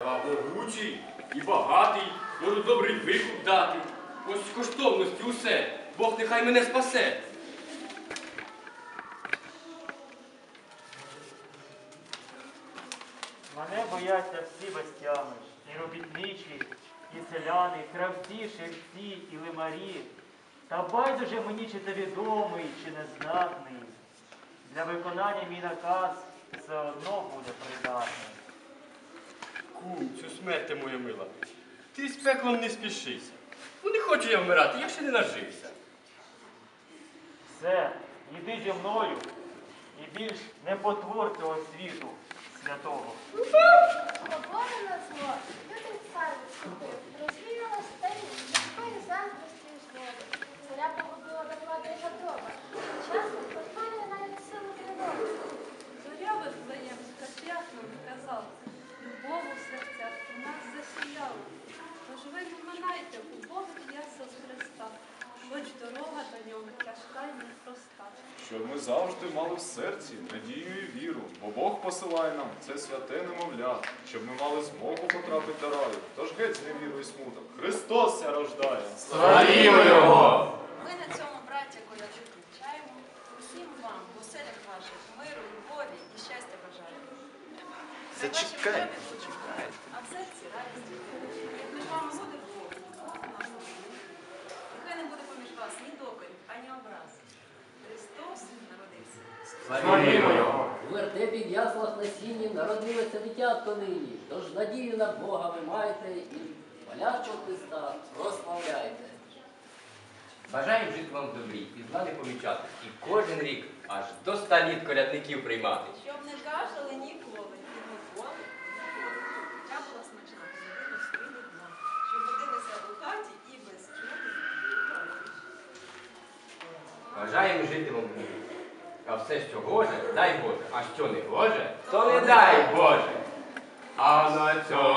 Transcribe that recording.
А могучий і багатий, можу добрий викуп дати. Ось з коштовності усе. Бог нехай мене спасе. Мене бояться всі безтями, і робітничі, і селяни, і кравці, шевці, і лимарі. Та байдуже мені, чи ти відомий, чи незнатний. Для виконання мій наказ все одно буде. Куцю, смерти моя мила. Ти з пеклом не спішися. Ну не хочу я вмирати, я ще не нажився. Все, йди зі мною і більш не потвор цього світу святого. Щоб ми завжди мали в серці надію і віру, бо Бог посилає нам це святе немовля, щоб ми мали змогу потрапити до раю. Тож геть з невіру і смуток. Христос ся рождає! Славімо його! Ми на цьому, браття, колядки включаємо. Усім вам, в оселях ваших, миру, любові і щастя бажаємо. Зачекайте, вдові. А в серці радість. Як між вами буде Бог, Бог буде. Нехай не буде поміж вас ні докорів, ані образ. Христос народився. Славімо його! У вертепі в яслах на сіні народилося дитятко нині, тож надію на Бога ви маєте і палящого Христа прославляйте. Бажаємо жити вам в добрі, і зла не помічати, і кожен рік аж до ста літ колядників приймати. Щоб не кашляли ніколи, Бажаємо жити вам. А все, що гоже, дай Боже, а що не гоже, то не дай Боже. А на цьому